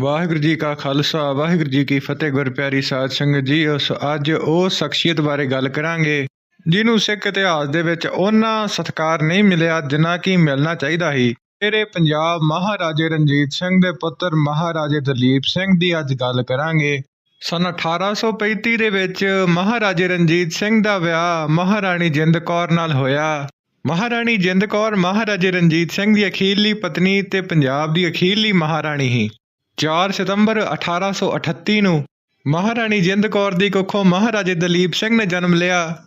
ਵਾਹਿਗੁਰੂ ਜੀ ਕਾ ਖਾਲਸਾ, ਵਾਹਿਗੁਰੂ ਜੀ ਕੀ ਫਤਿਹ, ਗੁਰਪਿਆਰੀ ਸਾਧ ਸੰਗਤ ਜੀ, ਉਸ ਅੱਜ ਉਹ ਸ਼ਖਸੀਅਤ ਬਾਰੇ ਗੱਲ ਕਰਾਂਗੇ, ਜਿਹਨੂੰ ਸਿੱਖ ਇਤਿਹਾਸ ਦੇ ਵਿੱਚ ਉਹਨਾਂ ਸਤਕਾਰ ਨਹੀਂ ਮਿਲਿਆ ਜਿੰਨਾ ਕਿ ਮਿਲਣਾ ਚਾਹੀਦਾ ਸੀ। ਤੇਰੇ ਪੰਜਾਬ ਮਹਾਰਾਜੇ ਰਣਜੀਤ ਸਿੰਘ ਦੇ ਪੁੱਤਰ ਮਹਾਰਾਜੇ ਦਲੀਪ ਸਿੰਘ ਦੀ ਅੱਜ ਗੱਲ ਕਰਾਂਗੇ। ਸਨ 1835 ਦੇ ਵਿੱਚ ਮਹਾਰਾਜੇ ਰਣਜੀਤ ਸਿੰਘ ਦਾ ਵਿਆਹ ਮਹਾਰਾਣੀ ਜਿੰਦ ਕੌਰ ਨਾਲ ਹੋਇਆ। ਮਹਾਰਾਣੀ ਜਿੰਦ ਕੌਰ ਮਹਾਰਾਜੇ ਰਣਜੀਤ ਸਿੰਘ ਦੀ ਅਖੀਰਲੀ ਪਤਨੀ ਤੇ ਪੰਜਾਬ ਦੀ ਅਖੀਰਲੀ ਮਹਾਰਾਣੀ ਸੀ। 4 ਸਤੰਬਰ 1838 ਨੂੰ ਮਹਾਰਾਣੀ ਜਿੰਦ ਕੌਰ ਦੀ ਕੁੱਖੋਂ ਮਹਾਰਾਜੇ ਦਲੀਪ ਸਿੰਘ ਨੇ ਜਨਮ ਲਿਆ।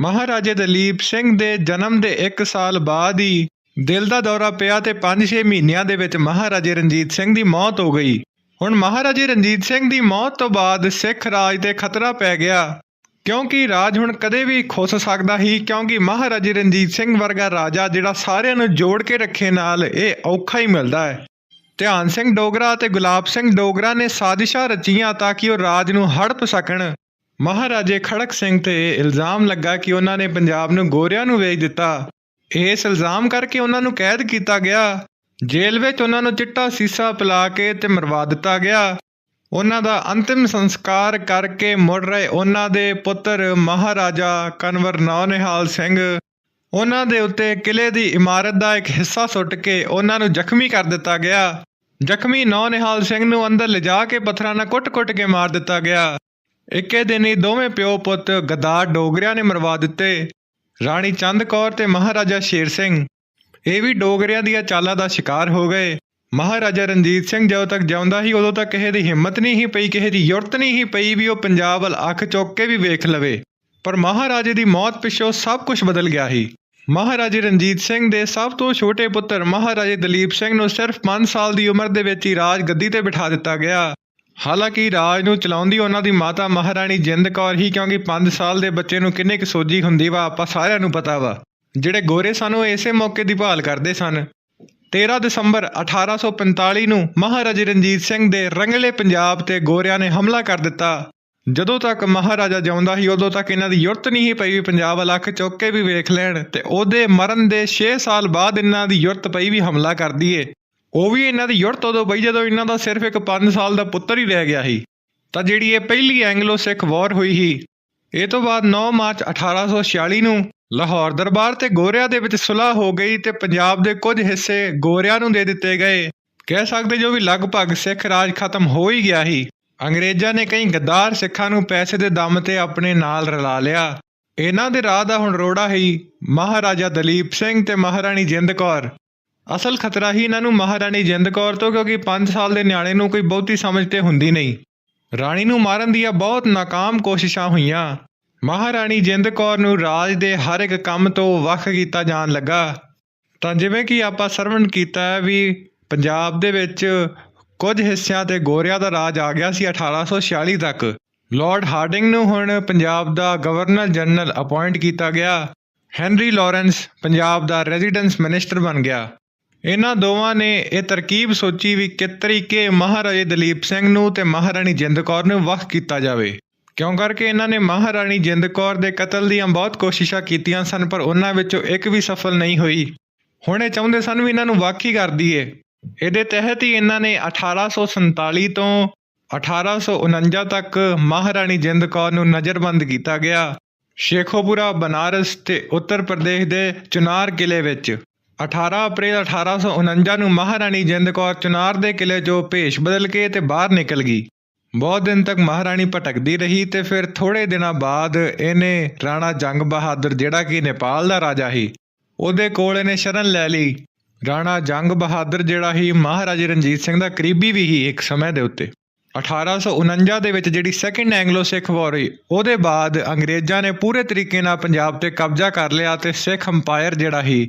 ਮਹਾਰਾਜੇ ਦਲੀਪ ਸਿੰਘ ਦੇ ਜਨਮ ਦੇ 1 ਸਾਲ ਬਾਅਦ ਹੀ ਦਿਲ ਦਾ ਦੌਰਾ ਪਿਆ ਤੇ 5-6 ਮਹੀਨਿਆਂ ਦੇ ਵਿੱਚ ਮਹਾਰਾਜੇ ਰਣਜੀਤ ਸਿੰਘ ਦੀ ਮੌਤ ਹੋ ਗਈ। ਹੁਣ ਮਹਾਰਾਜੇ ਰਣਜੀਤ ਸਿੰਘ ਦੀ ਮੌਤ ਤੋਂ ਬਾਅਦ ਸਿੱਖ ਰਾਜ ਤੇ ਖਤਰਾ ਪੈ ਗਿਆ। ਕਿਉਂਕਿ ਰਾਜ ਹੁਣ ਕਦੇ ਵੀ ਖੁੱਸ ਸਕਦਾ ਹੀ ਕਿਉਂਕਿ ਮਹਾਰਾਜੇ ਰਣਜੀਤ ਸਿੰਘ ਵਰਗਾ ਰਾਜਾ ਜਿਹੜਾ ਸਾਰਿਆਂ ਨੂੰ ਜੋੜ ਕੇ ਰੱਖੇ ਨਾਲ ਇਹ ਔਖਾ ਹੀ ਮਿਲਦਾ ਹੈ। ਧਿਆਨ ਸਿੰਘ ਡੋਗਰਾ ਅਤੇ ਗੁਲਾਬ ਸਿੰਘ ਡੋਗਰਾ ਨੇ ਸਾਜ਼ਿਸ਼ਾਂ ਰਚੀਆਂ ਤਾਂ ਕਿ ਉਹ ਰਾਜ ਨੂੰ ਹੜਪ ਸਕਣ। ਮਹਾਰਾਜੇ ਖੜਕ ਸਿੰਘ ਤੇ ਇਲਜ਼ਾਮ ਲੱਗਾ ਕਿ ਉਹਨਾਂ ਨੇ ਪੰਜਾਬ ਨੂੰ ਗੋਰਿਆਂ ਨੂੰ ਵੇਚ ਦਿੱਤਾ। ਇਸ ਇਲਜ਼ਾਮ ਕਰਕੇ ਉਹਨਾਂ ਨੂੰ ਕੈਦ ਕੀਤਾ ਗਿਆ। ਜੇਲ੍ਹ ਵਿੱਚ ਉਹਨਾਂ ਨੂੰ ਚਿੱਟਾ ਸੀਸਾ ਪਿਲਾ ਕੇ ਤੇ ਮਰਵਾ ਦਿੱਤਾ ਗਿਆ। ਉਹਨਾਂ ਦਾ ਅੰਤਿਮ ਸੰਸਕਾਰ ਕਰਕੇ ਮੁੜ ਰਹੇ ਉਹਨਾਂ ਦੇ ਪੁੱਤਰ ਮਹਾਰਾਜਾ ਕਨਵਰ ਨੌਨਿਹਾਲ ਸਿੰਘ। ਉਹਨਾਂ ਦੇ ਉੱਤੇ ਕਿਲੇ ਦੀ ਇਮਾਰਤ ਦਾ ਇੱਕ ਹਿੱਸਾ ਸੁੱਟ ਕੇ ਉਹਨਾਂ ਨੂੰ ਜ਼ਖਮੀ ਕਰ ਦਿੱਤਾ ਗਿਆ। ਜ਼ਖਮੀ ਨੌ ਨਿਹਾਲ ਸਿੰਘ ਨੂੰ ਅੰਦਰ ਲਿਜਾ ਕੇ ਪੱਥਰਾਂ ਨਾਲ ਕੁੱਟ-ਕੁੱਟ ਕੇ ਮਾਰ ਦਿੱਤਾ ਗਿਆ। ਇੱਕੇ ਦਿਨ ਹੀ ਦੋਵੇਂ ਪਿਓ ਪੁੱਤ ਗਦਾਰ ਡੋਗਰਿਆਂ ਨੇ ਮਰਵਾ ਦਿੱਤੇ। ਰਾਣੀ ਚੰਦ ਕੌਰ ਤੇ ਮਹਾਰਾਜਾ ਸ਼ੇਰ ਸਿੰਘ। ਇਹ ਵੀ ਡੋਗਰਿਆਂ ਦੀਆਂ ਚਾਲਾਂ ਦਾ ਸ਼ਿਕਾਰ ਹੋ ਗਏ। ਮਹਾਰਾਜਾ ਰਣਜੀਤ ਸਿੰਘ ਜਦੋਂ ਤੱਕ ਜਿਉਂਦਾ ਸੀ, ਉਦੋਂ ਤੱਕ ਕਿਸੇ ਦੀ ਹਿੰਮਤ ਨਹੀਂ ਸੀ ਪਈ, ਕਿਸੇ ਦੀ ਯੁਰਤ ਨਹੀਂ ਸੀ ਪਈ ਵੀ ਉਹ ਪੰਜਾਬ ਵੱਲ ਅੱਖ ਚੁੱਕ ਕੇ ਵੀ ਵੇਖ ਲਵੇ। ਪਰ ਮਹਾਰਾਜੇ ਦੀ ਮੌਤ ਪਿੱਛੋਂ ਸਭ ਕੁਝ ਬਦਲ ਗਿਆ ਸੀ। ਮਹਾਰਾਜੇ ਰਣਜੀਤ ਸਿੰਘ ਦੇ ਸਭ ਤੋਂ ਛੋਟੇ ਪੁੱਤਰ ਮਹਾਰਾਜੇ ਦਲੀਪ ਸਿੰਘ ਨੂੰ ਸਿਰਫ 5 ਸਾਲ ਦੀ ਉਮਰ ਦੇ ਵਿੱਚ ਹੀ ਰਾਜ ਗੱਦੀ ਤੇ ਬਿਠਾ ਦਿੱਤਾ ਗਿਆ। ਹਾਲਾਂਕਿ ਰਾਜ ਨੂੰ ਚਲਾਉਂਦੀ ਉਹਨਾਂ ਦੀ ਮਾਤਾ ਮਹਾਰਾਣੀ ਜਿੰਦ ਕੌਰ ਹੀ ਕਿਉਂਕਿ 5 ਸਾਲ ਦੇ ਬੱਚੇ ਨੂੰ ਕਿੰਨੇ ਕੁ ਸੋਝੀ ਹੁੰਦੀ ਵਾ, ਆਪਾਂ ਸਾਰਿਆਂ ਨੂੰ ਪਤਾ ਵਾ। ਜਿਹੜੇ ਗੋਰੇ ਸਨ ਉਹ ਇਸੇ ਮੌਕੇ ਦੀ ਭਾਲ ਕਰਦੇ ਸਨ। 13 ਦਸੰਬਰ 1845 ਨੂੰ ਮਹਾਰਾਜੇ ਰਣਜੀਤ ਸਿੰਘ ਦੇ ਰੰਗਲੇ ਪੰਜਾਬ ਤੇ ਗੋਰਿਆਂ ਨੇ ਹਮਲਾ ਕਰ ਦਿੱਤਾ। ਜਦੋਂ ਤੱਕ ਮਹਾਰਾਜਾ ਜਿਉਂਦਾ ਸੀ, ਉਦੋਂ ਤੱਕ ਇਹਨਾਂ ਦੀ ਯੁਰਤ ਨਹੀਂ ਸੀ ਪਈ ਵੀ ਪੰਜਾਬ ਵੱਲ ਅੱਖ ਚੁੱਕ ਕੇ ਵੀ ਵੇਖ ਲੈਣ ਤੇ ਉਹਦੇ ਮਰਨ ਦੇ 6 ਸਾਲ ਬਾਅਦ ਇਹਨਾਂ ਦੀ ਯੁਰਤ ਪਈ ਵੀ ਹਮਲਾ ਕਰ ਦਈਏ। ਉਹ ਵੀ ਇਹਨਾਂ ਦੀ ਯੁਰਤ ਉਦੋਂ ਪਈ ਜਦੋਂ ਇਹਨਾਂ ਦਾ ਸਿਰਫ ਇੱਕ 5 ਸਾਲ ਦਾ ਪੁੱਤਰ ਹੀ ਰਹਿ ਗਿਆ ਸੀ। ਤਾਂ ਜਿਹੜੀ ਇਹ ਪਹਿਲੀ ਐਂਗਲੋ ਸਿੱਖ ਵਾਰ ਹੋਈ ਸੀ, ਇਹ ਤੋਂ ਬਾਅਦ 9 ਮਾਰਚ 1846 ਨੂੰ ਲਾਹੌਰ ਦਰਬਾਰ ਤੇ ਗੋਰਿਆਂ ਦੇ ਵਿੱਚ ਸੁਲ੍ਹਾ ਹੋ ਗਈ ਤੇ ਪੰਜਾਬ ਦੇ ਕੁਝ ਹਿੱਸੇ ਗੋਰਿਆਂ ਨੂੰ ਦੇ ਦਿੱਤੇ ਗਏ। ਕਹਿ ਸਕਦੇ ਜੋ ਵੀ ਲਗਭਗ ਸਿੱਖ ਰਾਜ ਖਤਮ ਹੋ ਹੀ ਗਿਆ ਸੀ। ਅੰਗਰੇਜ਼ਾਂ ਨੇ ਕਈ ਗੱਦਾਰ ਸਿੱਖਾਂ ਨੂੰ ਪੈਸੇ ਦੇ ਦਮ ਤੇ ਆਪਣੇ ਨਾਲ ਰਲਾ ਲਿਆ। ਇਹਨਾਂ ਦੇ ਰਾਹ ਦਾ ਹੁਣ ਰੋੜਾ ਹੀ ਮਹਾਰਾਜਾ ਦਲੀਪ ਸਿੰਘ ਤੇ ਮਹਾਰਾਣੀ ਜਿੰਦ ਕੌਰ। ਅਸਲ ਖਤਰਾ ਹੀ ਇਹਨਾਂ ਨੂੰ ਮਹਾਰਾਣੀ ਜਿੰਦ ਕੌਰ ਤੋਂ, ਕਿਉਂਕਿ 5 ਸਾਲ ਦੇ ਨਿਆਣੇ ਨੂੰ ਕੋਈ ਬਹੁਤੀ ਸਮਝ ਤੇ ਹੁੰਦੀ ਨਹੀਂ। ਰਾਣੀ ਨੂੰ ਮਾਰਨ ਦੀਆਂ ਬਹੁਤ ਨਾਕਾਮ ਕੋਸ਼ਿਸ਼ਾਂ ਹੋਈਆਂ। ਮਹਾਰਾਣੀ ਜਿੰਦ ਕੌਰ ਨੂੰ ਰਾਜ ਦੇ ਹਰ ਇੱਕ ਕੰਮ ਤੋਂ ਵੱਖ ਕੀਤਾ ਜਾਣ ਲੱਗਾ। ਤਾਂ ਜਿਵੇਂ ਕਿ ਆਪਾਂ ਸਰਵਣ ਕੀਤਾ ਹੈ ਵੀ ਪੰਜਾਬ ਦੇ ਵਿੱਚ ਕੁਝ ਹਿੱਸਿਆਂ ਤੇ ਗੋਰਿਆਂ ਦਾ ਰਾਜ ਆ ਗਿਆ ਸੀ 1846 ਤੱਕ। ਲਾਰਡ ਹਾਰਡਿੰਗ ਨੂੰ ਹੁਣ ਪੰਜਾਬ ਦਾ ਗਵਰਨਰ ਜਨਰਲ ਅਪਾਇੰਟ ਕੀਤਾ ਗਿਆ। ਹੈਨਰੀ ਲਾਰੈਂਸ ਪੰਜਾਬ ਦਾ ਰੈਜ਼ੀਡੈਂਸ ਮਿਨਿਸਟਰ ਬਣ ਗਿਆ। ਇਹਨਾਂ ਦੋਵਾਂ ਨੇ ਇਹ ਤਰਕੀਬ ਸੋਚੀ ਵੀ ਕਿ ਤਰੀਕੇ ਮਹਾਰਾਜੇ ਦਲੀਪ ਸਿੰਘ ਨੂੰ ਤੇ ਮਹਾਰਾਣੀ ਜਿੰਦ ਕੌਰ ਨੂੰ ਵੱਖ ਕੀਤਾ ਜਾਵੇ। ਕਿਉਂ ਕਰਕੇ ਇਹਨਾਂ ਨੇ ਮਹਾਰਾਣੀ ਜਿੰਦ ਕੌਰ ਦੇ ਕਤਲ ਦੀਆਂ ਬਹੁਤ ਕੋਸ਼ਿਸ਼ਾਂ ਕੀਤੀਆਂ ਸਨ, ਪਰ ਉਹਨਾਂ ਵਿੱਚੋਂ ਇੱਕ ਵੀ ਸਫਲ ਨਹੀਂ ਹੋਈ। ਹੁਣ ਇਹ ਚਾਹੁੰਦੇ ਸਨ ਵੀ ਇਹਨਾਂ ਨੂੰ ਵੱਖ ਹੀ ਕਰ ਦਈਏ। ਇਹਦੇ ਤਹਿਤ ਹੀ ਇਹਨਾਂ ਨੇ 1847 ਤੋਂ 1849 ਤੱਕ ਮਹਾਰਾਣੀ ਜਿੰਦ ਕੌਰ ਨੂੰ ਨਜ਼ਰਬੰਦ ਕੀਤਾ ਗਿਆ। ਸ਼ੇਖੋਪੁਰਾ, ਬਨਾਰਸ ਤੇ ਉੱਤਰ ਪ੍ਰਦੇਸ਼ ਦੇ ਚੁਨਾਰ ਕਿਲੇ ਵਿੱਚ 18 ਅਪ੍ਰੈਲ 1849 ਨੂੰ ਮਹਾਰਾਣੀ ਜਿੰਦ ਕੌਰ ਚੁਨਾਰ ਦੇ ਕਿਲੇ 'ਚੋਂ ਭੇਸ਼ ਬਦਲ ਕੇ ਤੇ ਬਾਹਰ ਨਿਕਲ ਗਈ। ਬਹੁਤ ਦਿਨ ਤੱਕ ਮਹਾਰਾਣੀ ਭਟਕਦੀ ਰਹੀ ਤੇ ਫਿਰ ਥੋੜੇ ਦਿਨਾਂ ਬਾਅਦ ਇਹਨੇ ਰਾਣਾ ਜੰਗ ਬਹਾਦਰ ਜਿਹੜਾ ਕਿ ਨੇਪਾਲ ਦਾ ਰਾਜਾ ਸੀ, ਉਹਦੇ ਕੋਲ ਇਹਨੇ ਸ਼ਰਨ ਲੈ ਲਈ। ਰਾਣਾ ਜੰਗ ਬਹਾਦਰ ਜਿਹੜਾ ਹੀ ਮਹਾਰਾਜੇ ਰਣਜੀਤ ਸਿੰਘ ਦਾ ਕਰੀਬੀ ਵੀ ਸੀ ਇੱਕ ਸਮੇਂ ਦੇ ਉੱਤੇ। 1849 ਦੇ ਵਿੱਚ ਜਿਹੜੀ ਸੈਕੰਡ ਐਂਗਲੋ ਸਿੱਖ ਵਾਰ ਹੋਈ, ਉਹਦੇ ਬਾਅਦ ਅੰਗਰੇਜ਼ਾਂ ਨੇ ਪੂਰੇ ਤਰੀਕੇ ਨਾਲ ਪੰਜਾਬ ਤੇ ਕਬਜ਼ਾ ਕਰ ਲਿਆ ਤੇ ਸਿੱਖ ਅੰਪਾਇਰ ਜਿਹੜਾ ਹੀ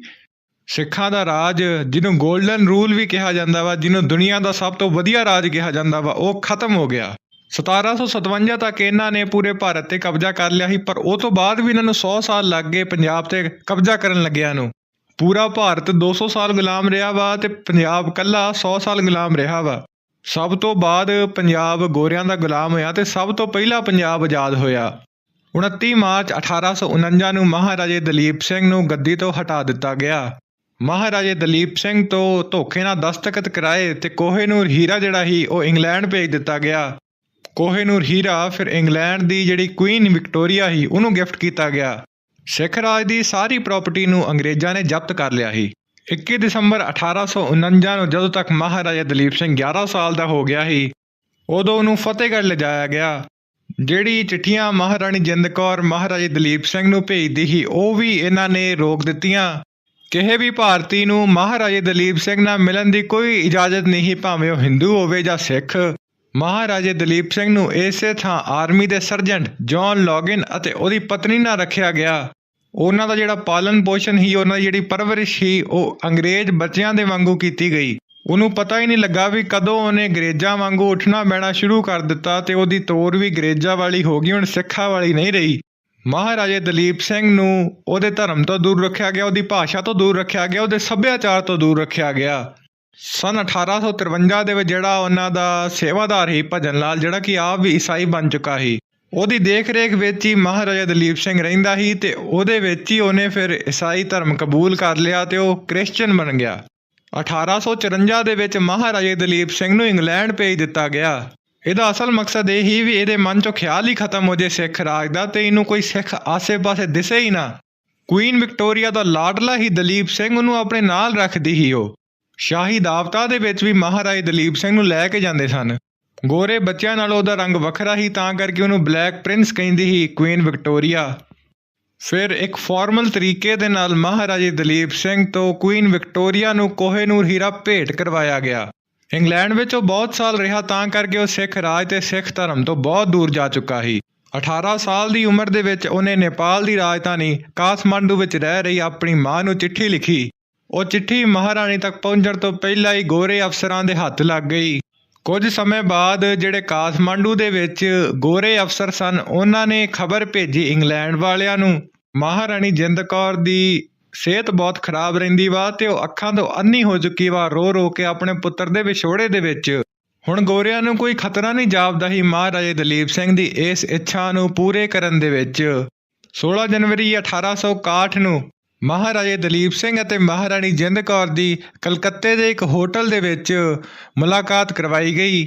ਸਿੱਖਾਂ ਦਾ ਰਾਜ, ਜਿਹਨੂੰ 골ਡਨ ਰੂਲ ਵੀ ਕਿਹਾ ਜਾਂਦਾ ਵਾ, ਜਿਹਨੂੰ ਦੁਨੀਆ ਦਾ ਸਭ ਤੋਂ ਵਧੀਆ ਰਾਜ ਕਿਹਾ ਜਾਂਦਾ ਵਾ, ਉਹ ਖਤਮ ਹੋ ਗਿਆ। 1757 ਤੱਕ ਇਹਨਾਂ ਨੇ ਪੂਰੇ ਭਾਰਤ ਤੇ ਕਬਜ਼ਾ ਕਰ ਲਿਆ ਸੀ, ਪਰ ਉਹ ਤੋਂ ਬਾਅਦ ਵੀ ਇਹਨਾਂ ਨੂੰ 100 ਸਾਲ ਲੱਗ ਗਏ ਪੰਜਾਬ ਤੇ ਕਬਜ਼ਾ ਕਰਨ ਲੱਗਿਆਂ ਨੂੰ। ਪੂਰਾ ਭਾਰਤ 200 ਸਾਲ ਗੁਲਾਮ ਰਿਹਾ ਵਾ ਤੇ ਪੰਜਾਬ ਕੱਲਾ 100 ਸਾਲ ਗੁਲਾਮ ਰਿਹਾ ਵਾ। ਸਭ ਤੋਂ ਬਾਅਦ ਪੰਜਾਬ ਗੋਰਿਆਂ ਦਾ ਗੁਲਾਮ ਹੋਇਆ ਤੇ ਸਭ ਤੋਂ ਪਹਿਲਾਂ ਪੰਜਾਬ ਆਜ਼ਾਦ ਹੋਇਆ। 29 ਮਾਰਚ 1849 ਨੂੰ ਮਹਾਰਾਜੇ ਦਲੀਪ ਸਿੰਘ ਨੂੰ ਗੱਦੀ ਤੋਂ ਹਟਾ ਦਿੱਤਾ ਗਿਆ। ਮਹਾਰਾਜੇ ਦਲੀਪ ਸਿੰਘ ਤੋਂ ਧੋਖੇ ਨਾਲ ਦਸਤਖਤ ਕਰਾਏ ਤੇ ਕੋਹੇਨੂਰ ਹੀਰਾ ਜਿਹੜਾ ਸੀ, ਉਹ ਇੰਗਲੈਂਡ ਭੇਜ ਦਿੱਤਾ ਗਿਆ। ਕੋਹੇਨੂਰ ਹੀਰਾ ਫਿਰ ਇੰਗਲੈਂਡ ਦੀ ਜਿਹੜੀ ਕੁਈਨ ਵਿਕਟੋਰੀਆ ਸੀ, ਉਹਨੂੰ ਗਿਫਟ ਕੀਤਾ ਗਿਆ। ਸਿੱਖ ਰਾਜ ਦੀ ਸਾਰੀ ਪ੍ਰਾਪਰਟੀ ਨੂੰ ਅੰਗਰੇਜ਼ਾਂ ਨੇ ਜ਼ਬਤ ਕਰ ਲਿਆ ਸੀ। 21 ਦਸੰਬਰ 1849 ਨੂੰ ਜਦੋਂ ਤੱਕ ਮਹਾਰਾਜਾ ਦਲੀਪ ਸਿੰਘ 11 ਸਾਲ ਦਾ ਹੋ ਗਿਆ ਸੀ, ਉਦੋਂ ਉਹਨੂੰ ਫਤਿਹਗੜ੍ਹ ਲਿਜਾਇਆ ਗਿਆ, ਜਿਹੜੀ ਚਿੱਠੀਆਂ ਮਹਾਰਾਣੀ ਜਿੰਦ ਕੌਰ, ਮਹਾਰਾਜੇ ਦਲੀਪ ਸਿੰਘ ਨੂੰ ਭੇਜਦੀ ਸੀ, ਉਹ ਵੀ ਇਹਨਾਂ ਨੇ ਰੋਕ ਦਿੱਤੀਆਂ। ਕਿਸੇ ਵੀ ਭਾਰਤੀ ਨੂੰ ਮਹਾਰਾਜੇ ਦਲੀਪ ਸਿੰਘ ਨਾਲ ਮਿਲਣ ਦੀ ਕੋਈ ਇਜਾਜ਼ਤ ਨਹੀਂ, ਭਾਵੇਂ ਉਹ ਹਿੰਦੂ ਹੋਵੇ ਜਾਂ ਸਿੱਖ ਮਹਾਰਾਜੇ ਦਲੀਪ ਸਿੰਘ ਨੂੰ ਇਸੇ ਥਾਂ ਆਰਮੀ ਦੇ ਸਰਜੈਂਟ ਜੌਨ ਲੌਗਿਨ ਅਤੇ ਉਹਦੀ ਪਤਨੀ ਨਾਲ ਰੱਖਿਆ ਗਿਆ। ਉਹਨਾਂ ਦਾ ਜਿਹੜਾ ਪਾਲਣ ਪੋਸ਼ਣ ਸੀ, ਉਹਨਾਂ ਦੀ ਜਿਹੜੀ ਪਰਵਰਿਸ਼ ਸੀ, ਉਹ ਅੰਗਰੇਜ਼ ਬੱਚਿਆਂ ਦੇ ਵਾਂਗੂ ਕੀਤੀ ਗਈ। ਉਹਨੂੰ ਪਤਾ ਹੀ ਨਹੀਂ ਲੱਗਾ ਵੀ ਕਦੋਂ ਉਹਨੇ ਅੰਗਰੇਜ਼ਾਂ ਵਾਂਗੂ ਉੱਠਣਾ ਬਹਿਣਾ ਸ਼ੁਰੂ ਕਰ ਦਿੱਤਾ ਤੇ ਉਹਦੀ ਤੋਰ ਵੀ ਅੰਗਰੇਜ਼ਾਂ ਵਾਲੀ ਹੋ ਗਈ, ਹੁਣ ਸਿੱਖਾਂ ਵਾਲੀ ਨਹੀਂ ਰਹੀ। ਮਹਾਰਾਜੇ ਦਲੀਪ ਸਿੰਘ ਨੂੰ ਉਹਦੇ ਧਰਮ ਤੋਂ ਦੂਰ ਰੱਖਿਆ ਗਿਆ, ਉਹਦੀ ਭਾਸ਼ਾ ਤੋਂ ਦੂਰ ਰੱਖਿਆ ਗਿਆ, ਉਹਦੇ ਸੱਭਿਆਚਾਰ ਤੋਂ ਦੂਰ ਰੱਖਿਆ ਗਿਆ। ਸਨ 1853 ਦੇ ਵਿੱਚ ਜਿਹੜਾ ਉਹਨਾਂ ਦਾ ਸੇਵਾਦਾਰ ਸੀ ਭਜਨ ਲਾਲ, ਜਿਹੜਾ ਕਿ ਆਪ ਵੀ ਈਸਾਈ ਬਣ ਚੁੱਕਾ ਸੀ। ਉਹਦੀ ਦੇਖ-ਰੇਖ ਵਿੱਚ ਹੀ ਮਹਾਰਾਜਾ ਦਲੀਪ ਸਿੰਘ ਰਹਿੰਦਾ ਸੀ ਤੇ ਉਹਦੇ ਵਿੱਚ ਹੀ ਉਹਨੇ ਫਿਰ ਈਸਾਈ ਧਰਮ ਕਬੂਲ ਕਰ ਲਿਆ ਤੇ ਉਹ ਕ੍ਰਿਸਚੀਅਨ ਬਣ ਗਿਆ। 1854 ਦੇ ਵਿੱਚ ਮਹਾਰਾਜੇ ਦਲੀਪ ਸਿੰਘ ਨੂੰ ਇੰਗਲੈਂਡ ਭੇਜ ਦਿੱਤਾ ਗਿਆ। ਇਹਦਾ ਅਸਲ ਮਕਸਦ ਇਹ ਹੀ ਵੀ ਇਹਦੇ ਮਨ ਚੋਂ ਖਿਆਲ ਹੀ ਖਤਮ ਹੋ ਜੇ ਸਿੱਖ ਰਾਜ ਦਾ ਤੇ ਇਹਨੂੰ ਕੋਈ ਸਿੱਖ ਆਸੇ-ਪਾਸੇ ਦਿਸੇ ਹੀ ਨਾ। ਕੁਈਨ ਵਿਕਟੋਰੀਆ ਦਾ ਲਾਡਲਾ ਹੀ ਦਲੀਪ ਸਿੰਘ ਉਹਨੂੰ ਆਪਣੇ ਨਾਲ ਰੱਖਦੀ ਹੀ ਉਹ। ਸ਼ਾਹੀ ਦਾਵਤਾਂ ਦੇ ਵਿੱਚ ਵੀ ਮਹਾਰਾਜੇ ਦਲੀਪ ਸਿੰਘ ਨੂੰ ਲੈ ਕੇ ਜਾਂਦੇ ਸਨ। ਗੋਰੇ ਬੱਚਿਆਂ ਨਾਲ ਉਹਦਾ ਰੰਗ ਵੱਖਰਾ ਹੀ ਤਾਂ ਕਰਕੇ ਉਹਨੂੰ ਬਲੈਕ ਪ੍ਰਿੰਸ ਕਹਿੰਦੀ ਸੀ ਕੁਈਨ ਵਿਕਟੋਰੀਆ ਫਿਰ ਇੱਕ ਫਾਰਮਲ ਤਰੀਕੇ ਦੇ ਨਾਲ ਮਹਾਰਾਜੇ ਦਲੀਪ ਸਿੰਘ ਤੋਂ ਕੁਈਨ ਵਿਕਟੋਰੀਆ ਨੂੰ ਕੋਹੇਨੂਰ ਹੀਰਾ ਭੇਟ ਕਰਵਾਇਆ ਗਿਆ। ਇੰਗਲੈਂਡ ਵਿੱਚ ਉਹ ਬਹੁਤ ਸਾਲ ਰਿਹਾ, ਤਾਂ ਕਰਕੇ ਉਹ ਸਿੱਖ ਰਾਜ ਤੇ ਸਿੱਖ ਧਰਮ ਤੋਂ ਬਹੁਤ ਦੂਰ ਜਾ ਚੁੱਕਾ ਸੀ। 18 ਸਾਲ ਦੀ ਉਮਰ ਦੇ ਵਿੱਚ ਉਹਨੇ ਨੇਪਾਲ ਦੀ ਰਾਜਧਾਨੀ ਕਾਠਮੰਡੂ ਵਿੱਚ ਰਹਿ ਰਹੀ ਆਪਣੀ ਮਾਂ ਨੂੰ ਚਿੱਠੀ ਲਿਖੀ। ਉਹ ਚਿੱਠੀ ਮਹਾਰਾਣੀ ਤੱਕ ਪਹੁੰਚਣ ਤੋਂ ਪਹਿਲਾਂ ਹੀ ਗੋਰੇ ਅਫਸਰਾਂ ਦੇ ਹੱਥ ਲੱਗ ਗਈ। ਕੁਝ ਸਮੇਂ ਬਾਅਦ ਜਿਹੜੇ ਕਾਠਮੰਡੂ ਦੇ ਵਿੱਚ ਗੋਰੇ ਅਫਸਰ ਸਨ, ਉਹਨਾਂ ਨੇ ਖਬਰ ਭੇਜੀ ਇੰਗਲੈਂਡ ਵਾਲਿਆਂ ਨੂੰ। ਮਹਾਰਾਣੀ ਜਿੰਦ ਕੌਰ ਦੀ ਸਿਹਤ ਬਹੁਤ ਖਰਾਬ ਰਹਿੰਦੀ ਵਾ ਤੇ ਉਹ ਅੱਖਾਂ ਤੋਂ ਅੰਨੀ ਹੋ ਚੁੱਕੀ ਵਾ, ਰੋ ਰੋ ਕੇ ਆਪਣੇ ਪੁੱਤਰ ਦੇ ਵਿਛੋੜੇ ਦੇ ਵਿੱਚ। ਹੁਣ ਗੋਰਿਆਂ ਨੂੰ ਕੋਈ ਖਤਰਾ ਨਹੀਂ ਜਾਪਦਾ ਹੀ ਮਹਾਰਾਜੇ ਦਲੀਪ ਸਿੰਘ ਦੀ ਇਸ ਇੱਛਾ ਨੂੰ ਪੂਰੇ ਕਰਨ ਦੇ ਵਿੱਚ। 16 ਜਨਵਰੀ 1861 ਨੂੰ ਮਹਾਰਾਜੇ ਦਲੀਪ ਸਿੰਘ ਅਤੇ ਮਹਾਰਾਣੀ ਜਿੰਦ ਕੌਰ ਦੀ ਕਲਕੱਤੇ ਦੇ ਇੱਕ ਹੋਟਲ ਦੇ ਵਿੱਚ ਮੁਲਾਕਾਤ ਕਰਵਾਈ ਗਈ।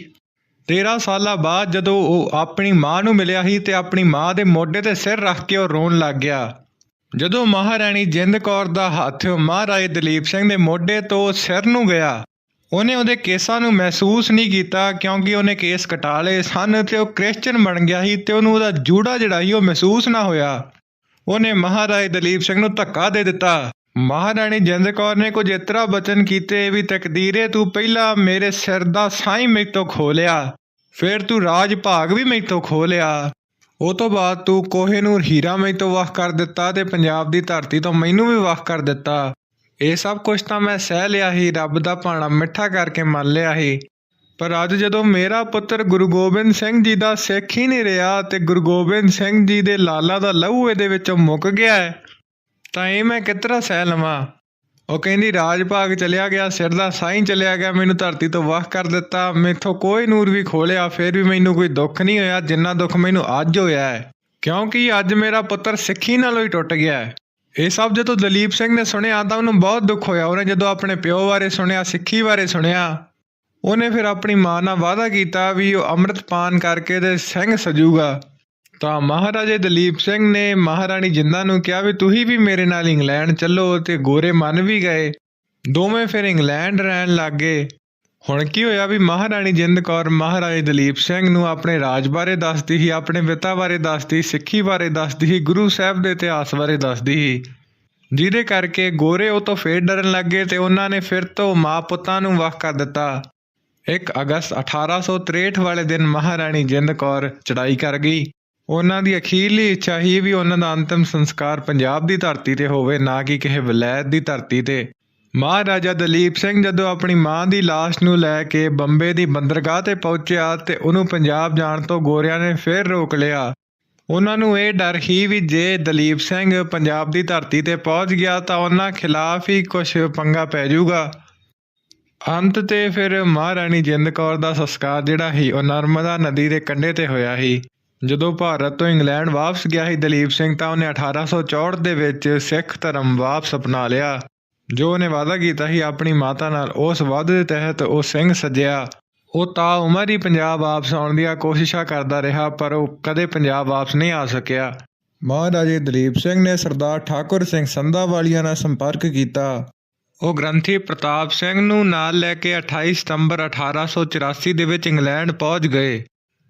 13 ਸਾਲਾਂ ਬਾਅਦ ਜਦੋਂ ਉਹ ਆਪਣੀ ਮਾਂ ਨੂੰ ਮਿਲਿਆ ਸੀ ਤੇ ਆਪਣੀ ਮਾਂ ਦੇ ਮੋਢੇ ਤੇ ਸਿਰ ਰੱਖ ਕੇ ਉਹ ਰੋਣ ਲੱਗ ਗਿਆ। ਜਦੋਂ ਮਹਾਰਾਣੀ ਜਿੰਦ ਕੌਰ ਦਾ ਹੱਥ ਮਹਾਰਾਜੇ ਦਲੀਪ ਸਿੰਘ ਦੇ ਮੋਢੇ ਤੋਂ ਸਿਰ ਨੂੰ ਗਿਆ, ਉਹਨੇ ਉਹਦੇ ਕੇਸਾਂ ਨੂੰ ਮਹਿਸੂਸ ਨਹੀਂ ਕੀਤਾ ਕਿਉਂਕਿ ਉਹਨੇ ਕੇਸ ਕਟਾ ਲਏ ਸਨ ਤੇ ਉਹ ਕ੍ਰਿਸਚੀਅਨ ਬਣ ਗਿਆ ਸੀ ਤੇ ਉਹਨੂੰ ਉਹਦਾ ਜੂੜਾ ਜਿਹੜਾ ਸੀ ਉਹ ਮਹਿਸੂਸ ਨਾ ਹੋਇਆ। ਉਹਨੇ ਮਹਾਰਾਜ ਦਲੀਪ ਸਿੰਘ ਨੂੰ ਧੱਕਾ ਦੇ ਦਿੱਤਾ। ਮਹਾਰਾਣੀ ਜਿੰਦ ਕੌਰ ਨੇ ਕੁਝ ਇਤਰਾ ਬਚਨ ਕੀਤੇ ਵੀ ਤਕਦੀਰੇ ਤੂੰ ਪਹਿਲਾਂ ਮੇਰੇ ਸਿਰ ਦਾ ਸਾਈਂ ਮੇਰੇ ਤੋਂ ਖੋ ਲਿਆ, ਫਿਰ ਤੂੰ ਰਾਜ ਭਾਗ ਵੀ ਮੇਰੇ ਤੋਂ ਖੋ ਲਿਆ। ਉਹ ਤੋਂ ਬਾਅਦ ਤੂੰ ਕੋਹੇ ਨੂੰ ਹੀਰਾ ਮੇਰੇ ਤੋਂ ਵਾਹ ਕਰ ਦਿੱਤਾ ਤੇ ਪੰਜਾਬ ਦੀ ਧਰਤੀ ਤੋਂ ਮੈਨੂੰ ਵੀ ਵਾਹ ਕਰ ਦਿੱਤਾ। ਇਹ ਸਭ ਕੁਝ ਤਾਂ ਮੈਂ ਸਹਿ ਲਿਆ ਹੀ ਰੱਬ ਦਾ ਭਾਣਾ ਮਿੱਠਾ ਕਰਕੇ ਮੰਨ ਲਿਆ ਹੀ ਪਰ ਅੱਜ ਜਦੋਂ ਮੇਰਾ ਪੁੱਤਰ ਗੁਰੂ ਗੋਬਿੰਦ ਸਿੰਘ ਜੀ ਦਾ ਸਿੱਖ ਹੀ ਨਹੀਂ ਰਿਹਾ ਤੇ ਗੁਰੂ ਗੋਬਿੰਦ ਸਿੰਘ ਜੀ ਦੇ ਲਾਲਾ ਦਾ ਲਹੂ ਇਹਦੇ ਵਿੱਚੋਂ ਮੁੱਕ ਗਿਆ ਹੈ, ਤਾਂ ਇਹ ਮੈਂ ਕਿਤਰਾ ਸਹਿ ਲਵਾਂ? ਉਹ ਕਹਿੰਦੀ ਰਾਜ ਭਾਗ ਚਲਿਆ ਗਿਆ, ਸਿਰ ਦਾ ਸਾਈਂ ਚਲਿਆ ਗਿਆ, ਮੈਨੂੰ ਧਰਤੀ ਤੋਂ ਵਾਹ ਕਰ ਦਿੱਤਾ, ਮੈਥੋਂ ਕੋਈ ਨੂਰ ਵੀ ਖੋਲਿਆ, ਫਿਰ ਵੀ ਮੈਨੂੰ ਕੋਈ ਦੁੱਖ ਨਹੀਂ ਹੋਇਆ, ਜਿੰਨਾ ਦੁੱਖ ਮੈਨੂੰ ਅੱਜ ਹੋਇਆ ਹੈ। ਕਿਉਂਕਿ ਅੱਜ ਮੇਰਾ ਪੁੱਤਰ ਸਿੱਖੀ ਨਾਲੋਂ ਹੀ ਟੁੱਟ ਗਿਆ ਹੈ। ਇਹ ਸਭ ਜਦੋਂ ਦਲੀਪ ਸਿੰਘ ਨੇ ਸੁਣਿਆ, ਤਾਂ ਉਹਨੂੰ ਬਹੁਤ ਦੁੱਖ ਹੋਇਆ। ਉਹਨੇ ਜਦੋਂ ਆਪਣੇ ਪਿਓ ਬਾਰੇ ਸੁਣਿਆ, ਸਿੱਖੀ ਬਾਰੇ ਸੁਣਿਆ ਉਹਨੇ ਫਿਰ ਆਪਣੀ ਮਾਂ ਨਾਲ ਵਾਅਦਾ ਕੀਤਾ ਵੀ ਉਹ ਅੰਮ੍ਰਿਤ ਪਾਨ ਕਰਕੇ ਤੇ ਸਿੰਘ ਸਜੂਗਾ। ਤਾਂ ਮਹਾਰਾਜੇ ਦਲੀਪ ਸਿੰਘ ਨੇ ਮਹਾਰਾਣੀ ਜਿੰਦਾ ਨੂੰ ਕਿਹਾ ਵੀ ਤੁਸੀਂ ਵੀ ਮੇਰੇ ਨਾਲ ਇੰਗਲੈਂਡ ਚੱਲੋ ਤੇ ਗੋਰੇ ਮੰਨ ਵੀ ਗਏ, ਦੋਵੇਂ ਫਿਰ ਇੰਗਲੈਂਡ ਰਹਿਣ ਲੱਗੇ ਹੁਣ ਕੀ ਹੋਇਆ ਵੀ ਮਹਾਰਾਣੀ ਜਿੰਦ ਕੌਰ ਮਹਾਰਾਜੇ ਦਲੀਪ ਸਿੰਘ ਨੂੰ ਆਪਣੇ ਰਾਜ ਬਾਰੇ ਦੱਸਦੀ ਸੀ, ਆਪਣੇ ਪਿਤਾ ਬਾਰੇ ਦੱਸਦੀ ਸਿੱਖੀ ਬਾਰੇ ਦੱਸਦੀ ਸੀ, ਗੁਰੂ ਸਾਹਿਬ ਦੇ ਇਤਿਹਾਸ ਬਾਰੇ ਦੱਸਦੀ ਸੀ। ਜਿਹਦੇ ਕਰਕੇ ਗੋਰੇ ਉਹ ਤੋਂ ਫੇਰ ਡਰਨ ਲੱਗੇ ਤੇ ਉਹਨਾਂ ਨੇ ਫਿਰ ਤੋਂ ਮਾਂ ਪੁੱਤਾਂ ਨੂੰ ਵੱਖ ਕਰ ਦਿੱਤਾ। 1 ਅਗਸਤ 1863 ਵਾਲੇ ਦਿਨ ਮਹਾਰਾਣੀ ਜਿੰਦ ਕੌਰ ਚੜਾਈ ਕਰ ਗਈ। ਉਹਨਾਂ ਦੀ ਅਖੀਰਲੀ ਇੱਛਾ ਹੀ ਵੀ ਉਹਨਾਂ ਦਾ ਅੰਤਿਮ ਸੰਸਕਾਰ ਪੰਜਾਬ ਦੀ ਧਰਤੀ ਤੇ ਹੋਵੇ, ਨਾ ਕਿ ਕਿਸੇ ਵਿਲਾਇਤ ਦੀ ਧਰਤੀ ਤੇ। ਮਹਾਰਾਜਾ ਦਲੀਪ ਸਿੰਘ ਜਦੋਂ ਆਪਣੀ ਮਾਂ ਦੀ ਲਾਸ਼ ਨੂੰ ਲੈ ਕੇ ਬੰਬੇ ਦੀ ਬੰਦਰਗਾਹ ਤੇ ਪਹੁੰਚਿਆ ਤੇ ਉਹਨੂੰ ਪੰਜਾਬ ਜਾਣ ਤੋਂ ਗੋਰਿਆਂ ਨੇ ਫੇਰ ਰੋਕ ਲਿਆ, ਉਹਨਾਂ ਨੂੰ ਇਹ ਡਰ ਹੀ ਵੀ ਜੇ ਦਲੀਪ ਸਿੰਘ ਪੰਜਾਬ ਦੀ ਧਰਤੀ ਤੇ ਪਹੁੰਚ ਗਿਆ ਤਾਂ ਉਹਨਾਂ ਖਿਲਾਫ ਹੀ ਕੁਝ ਪੰਗਾ ਪੈ ਜਾਊਗਾ। ਅੰਤ ਤੇ ਫਿਰ ਮਹਾਰਾਣੀ ਜਿੰਦ ਕੌਰ ਦਾ ਸੰਸਕਾਰ ਜਿਹੜਾ ਸੀ, ਉਹ ਨਰਮਦਾ ਨਦੀ ਦੇ ਕੰਢੇ ਤੇ ਹੋਇਆ ਸੀ। ਜਦੋਂ ਭਾਰਤ ਤੋਂ ਇੰਗਲੈਂਡ ਵਾਪਸ ਗਿਆ ਸੀ ਦਲੀਪ ਸਿੰਘ, ਤਾਂ ਉਹਨੇ 1864 ਦੇ ਵਿੱਚ ਸਿੱਖ ਧਰਮ ਵਾਪਸ ਅਪਣਾ ਲਿਆ। ਜੋ ਉਹਨੇ ਵਾਅਦਾ ਕੀਤਾ ਸੀ ਆਪਣੀ ਮਾਤਾ ਨਾਲ, ਉਸ ਵਾਅਦੇ ਦੇ ਤਹਿਤ ਉਹ ਸਿੰਘ ਸੱਜਿਆ। ਉਹ ਤਾਂ ਉਮਰ ਹੀ ਪੰਜਾਬ ਵਾਪਸ ਆਉਣ ਦੀਆਂ ਕੋਸ਼ਿਸ਼ਾਂ ਕਰਦਾ ਰਿਹਾ, ਪਰ ਉਹ ਕਦੇ ਪੰਜਾਬ ਵਾਪਸ ਨਹੀਂ ਆ ਸਕਿਆ। ਮਹਾਰਾਜੇ ਦਲੀਪ ਸਿੰਘ ਨੇ ਸਰਦਾਰ ਠਾਕੁਰ ਸਿੰਘ ਸੰਧਾਵਾਲੀਆ ਨਾਲ ਸੰਪਰਕ ਕੀਤਾ। ਉਹ ਗ੍ਰੰਥੀ ਪ੍ਰਤਾਪ ਸਿੰਘ ਨੂੰ ਨਾਲ ਲੈ ਕੇ 28 ਸਤੰਬਰ 1884 ਦੇ ਵਿੱਚ ਇੰਗਲੈਂਡ ਪਹੁੰਚ ਗਏ।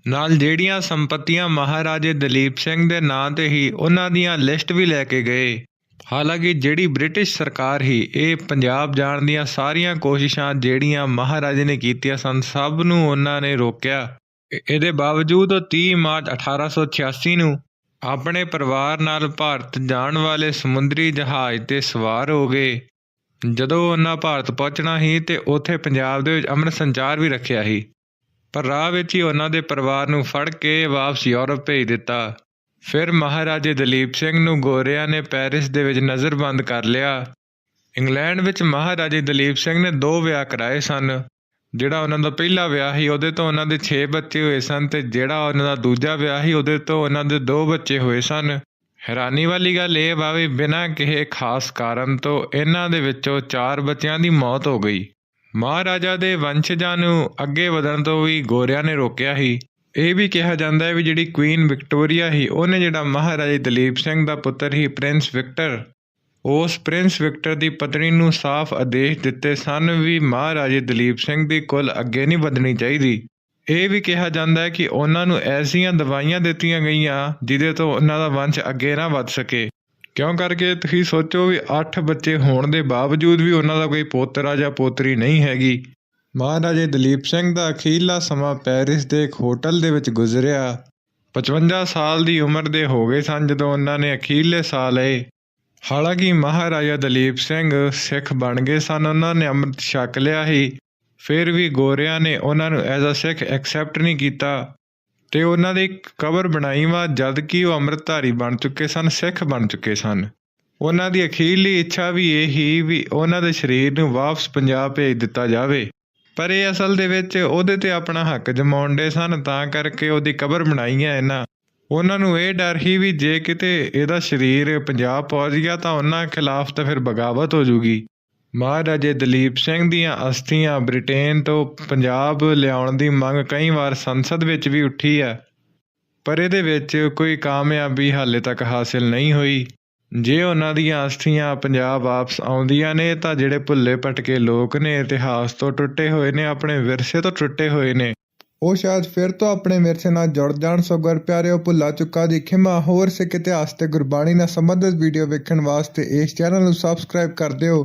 ਨਾਲ ਜਿਹੜੀਆਂ ਸੰਪਤੀਆਂ ਮਹਾਰਾਜੇ ਦਲੀਪ ਸਿੰਘ ਦੇ ਨਾਂ ਤੇ ਹੀ ਉਹਨਾਂ ਦੀਆਂ ਲਿਸਟ ਵੀ ਲੈ ਕੇ ਗਏ। ਹਾਲਾਂਕਿ ਜਿਹੜੀ ਬ੍ਰਿਟਿਸ਼ ਸਰਕਾਰ ਹੀ ਇਹ ਪੰਜਾਬ ਜਾਣ ਦੀਆਂ ਸਾਰੀਆਂ ਕੋਸ਼ਿਸ਼ਾਂ ਜਿਹੜੀਆਂ ਮਹਾਰਾਜੇ ਨੇ ਕੀਤੀਆਂ ਸਨ, ਸਭ ਨੂੰ ਉਹਨਾਂ ਨੇ ਰੋਕਿਆ। ਇਹਦੇ ਬਾਵਜੂਦ ਉਹ 30 ਮਾਰਚ 1886 ਨੂੰ ਆਪਣੇ ਪਰਿਵਾਰ ਨਾਲ ਭਾਰਤ ਜਾਣ ਵਾਲੇ ਸਮੁੰਦਰੀ ਜਹਾਜ਼ ਤੇ ਸਵਾਰ ਹੋ ਗਏ। ਜਦੋਂ ਉਹਨਾਂ ਭਾਰਤ ਪਹੁੰਚਣਾ ਸੀ ਤੇ ਉੱਥੇ ਪੰਜਾਬ ਦੇ ਵਿੱਚ ਅਮਰ ਸੰਚਾਰ ਵੀ ਰੱਖਿਆ ਸੀ। ਪਰ ਰਾਹ ਵਿੱਚ ਹੀ ਉਹਨਾਂ ਦੇ ਪਰਿਵਾਰ ਨੂੰ ਫੜ ਕੇ ਵਾਪਸ ਯੂਰਪ ਭੇਜ ਦਿੱਤਾ। ਫਿਰ ਮਹਾਰਾਜੇ ਦਲੀਪ ਸਿੰਘ ਨੂੰ ਗੋਰਿਆਂ ਨੇ ਪੈਰਿਸ ਦੇ ਵਿੱਚ ਨਜ਼ਰਬੰਦ ਕਰ ਲਿਆ। ਇੰਗਲੈਂਡ ਵਿੱਚ ਮਹਾਰਾਜੇ ਦਲੀਪ ਸਿੰਘ ਨੇ ਦੋ ਵਿਆਹ ਕਰਾਏ ਸਨ। ਜਿਹੜਾ ਉਹਨਾਂ ਦਾ ਪਹਿਲਾ ਵਿਆਹ ਸੀ, ਉਹਦੇ ਤੋਂ ਉਹਨਾਂ ਦੇ 6 ਬੱਚੇ ਹੋਏ ਸਨ ਤੇ ਜਿਹੜਾ ਉਹਨਾਂ ਦਾ ਦੂਜਾ ਵਿਆਹ ਸੀ, ਉਹਦੇ ਤੋਂ ਉਹਨਾਂ ਦੇ ਦੋ ਬੱਚੇ ਹੋਏ ਸਨ। ਹੈਰਾਨੀ ਵਾਲੀ ਗੱਲ ਇਹ ਵਾ ਵੀ ਬਿਨਾਂ ਕਿਸੇ ਖਾਸ ਕਾਰਨ ਤੋਂ ਇਹਨਾਂ ਦੇ ਵਿੱਚੋਂ ਚਾਰ ਬੱਚਿਆਂ ਦੀ ਮੌਤ ਹੋ ਗਈ। ਮਹਾਰਾਜਾ ਦੇ ਵੰਸ਼ਜਾਂ ਨੂੰ ਅੱਗੇ ਵਧਣ ਤੋਂ ਵੀ ਗੋਰਿਆਂ ਨੇ ਰੋਕਿਆ ਸੀ। ਇਹ ਵੀ ਕਿਹਾ ਜਾਂਦਾ ਹੈ ਵੀ ਜਿਹੜੀ ਕੁਈਨ ਵਿਕਟੋਰੀਆ ਸੀ, ਉਹਨੇ ਜਿਹੜਾ ਮਹਾਰਾਜੇ ਦਲੀਪ ਸਿੰਘ ਦਾ ਪੁੱਤਰ ਸੀ, ਪ੍ਰਿੰਸ ਵਿਕਟਰ, ਉਸ ਪ੍ਰਿੰਸ ਵਿਕਟਰ ਦੀ ਪਤਨੀ ਨੂੰ ਸਾਫ਼ ਆਦੇਸ਼ ਦਿੱਤੇ ਸਨ ਵੀ ਮਹਾਰਾਜੇ ਦਲੀਪ ਸਿੰਘ ਦੀ ਕੁੱਲ ਅੱਗੇ ਨਹੀਂ ਵਧਣੀ ਚਾਹੀਦੀ। ਇਹ ਵੀ ਕਿਹਾ ਜਾਂਦਾ ਹੈ ਕਿ ਉਹਨਾਂ ਨੂੰ ਐਸੀਆਂ ਦਵਾਈਆਂ ਦਿੱਤੀਆਂ ਗਈਆਂ ਜਿਹਦੇ ਤੋਂ ਉਹਨਾਂ ਦਾ ਵੰਸ਼ ਅੱਗੇ ਨਾ ਵੱਧ ਸਕੇ। ਕਿਉਂ ਕਰਕੇ? ਤੁਸੀਂ ਸੋਚੋ ਵੀ 8 ਬੱਚੇ ਹੋਣ ਦੇ ਬਾਵਜੂਦ ਵੀ ਉਹਨਾਂ ਦਾ ਕੋਈ ਪੋਤਰਾ ਜਾਂ ਪੋਤਰੀ ਨਹੀਂ ਹੈਗੀ। ਮਹਾਰਾਜੇ ਦਲੀਪ ਸਿੰਘ ਦਾ ਅਖੀਰਲਾ ਸਮਾਂ ਪੈਰਿਸ ਦੇ ਇੱਕ ਹੋਟਲ ਦੇ ਵਿੱਚ ਗੁਜ਼ਰਿਆ। 55 ਸਾਲ ਦੀ ਉਮਰ ਦੇ ਹੋ ਗਏ ਸਨ ਜਦੋਂ ਉਹਨਾਂ ਨੇ ਅਖੀਰਲੇ ਸਾਲ ਲਏ। ਹਾਲਾਂਕਿ ਮਹਾਰਾਜਾ ਦਲੀਪ ਸਿੰਘ ਸਿੱਖ ਬਣ ਗਏ ਸਨ। ਉਹਨਾਂ ਨੇ ਅੰਮ੍ਰਿਤ ਛਕ ਲਿਆ ਸੀ। ਫਿਰ ਵੀ ਗੋਰਿਆਂ ਨੇ ਉਹਨਾਂ ਨੂੰ ਐਜ਼ ਅ ਸਿੱਖ ਐਕਸੈਪਟ ਨਹੀਂ ਕੀਤਾ ਤੇ ਉਹਨਾਂ ਦੀ ਇੱਕ ਕਬਰ ਬਣਾਈ ਵਾ, ਜਦ ਕਿ ਉਹ ਅੰਮ੍ਰਿਤਧਾਰੀ ਬਣ ਚੁੱਕੇ ਸਨ, ਸਿੱਖ ਬਣ ਚੁੱਕੇ ਸਨ। ਉਹਨਾਂ ਦੀ ਅਖੀਰਲੀ ਇੱਛਾ ਵੀ ਇਹ ਹੀ ਵੀ ਉਹਨਾਂ ਦੇ ਸਰੀਰ ਨੂੰ ਵਾਪਸ ਪੰਜਾਬ ਭੇਜ ਦਿੱਤਾ ਜਾਵੇ। ਪਰ ਇਹ ਅਸਲ ਦੇ ਵਿੱਚ ਉਹਦੇ ਤੇ ਆਪਣਾ ਹੱਕ ਜਮਾਉਣ ਦੇ ਸਨ, ਤਾਂ ਕਰਕੇ ਉਹਦੀ ਕਬਰ ਬਣਾਈ ਹੈ ਇਹਨਾਂ। ਉਹਨਾਂ ਨੂੰ ਇਹ ਡਰ ਹੀ ਵੀ ਜੇ ਕਿਤੇ ਇਹਦਾ ਸਰੀਰ ਪੰਜਾਬ ਪਹੁੰਚ ਗਿਆ ਤਾਂ ਉਹਨਾਂ ਖਿਲਾਫ ਤਾਂ ਫਿਰ ਬਗਾਵਤ ਹੋ ਜੂਗੀ। ਮਹਾਰਾਜੇ ਦਲੀਪ ਸਿੰਘ ਦੀਆਂ ਅਸਥੀਆਂ ਬ੍ਰਿਟੇਨ ਤੋਂ ਪੰਜਾਬ ਲਿਆਉਣ ਦੀ ਮੰਗ ਕਈ ਵਾਰ ਸੰਸਦ ਵਿੱਚ ਵੀ ਉੱਠੀ ਹੈ, ਪਰ ਇਹਦੇ ਵਿੱਚ ਕੋਈ ਕਾਮਯਾਬੀ ਹਾਲੇ ਤੱਕ ਹਾਸਿਲ ਨਹੀਂ ਹੋਈ। ਜੇ ਉਹਨਾਂ ਦੀਆਂ ਅਸਥੀਆਂ ਪੰਜਾਬ ਵਾਪਸ ਆਉਂਦੀਆਂ ਨੇ, ਤਾਂ ਜਿਹੜੇ ਭੁੱਲੇ ਭਟਕੇ ਲੋਕ ਨੇ, ਇਤਿਹਾਸ ਤੋਂ ਟੁੱਟੇ ਹੋਏ ਨੇ, ਆਪਣੇ ਵਿਰਸੇ ਤੋਂ ਟੁੱਟੇ ਹੋਏ ਨੇ। ਉਹ ਸ਼ਾਇਦ ਫਿਰ ਤੋਂ ਆਪਣੇ ਵਿਰਸੇ ਨਾਲ ਜੁੜ ਜਾਣ ਸੋ ਗੁਰ ਪਿਆਰਿਓ ਭੁੱਲਾ ਚੁੱਕਾ ਦੀ ਖਿਮਾ, ਹੋਰ ਸਿੱਖ ਇਤਿਹਾਸ ਤੇ ਗੁਰਬਾਣੀ ਨਾਲ ਸੰਬੰਧਿਤ ਵੀਡੀਓ ਵੇਖਣ ਵਾਸਤੇ ਇਸ ਚੈਨਲ ਨੂੰ ਸਬਸਕ੍ਰਾਈਬ ਕਰ ਦਿਓ।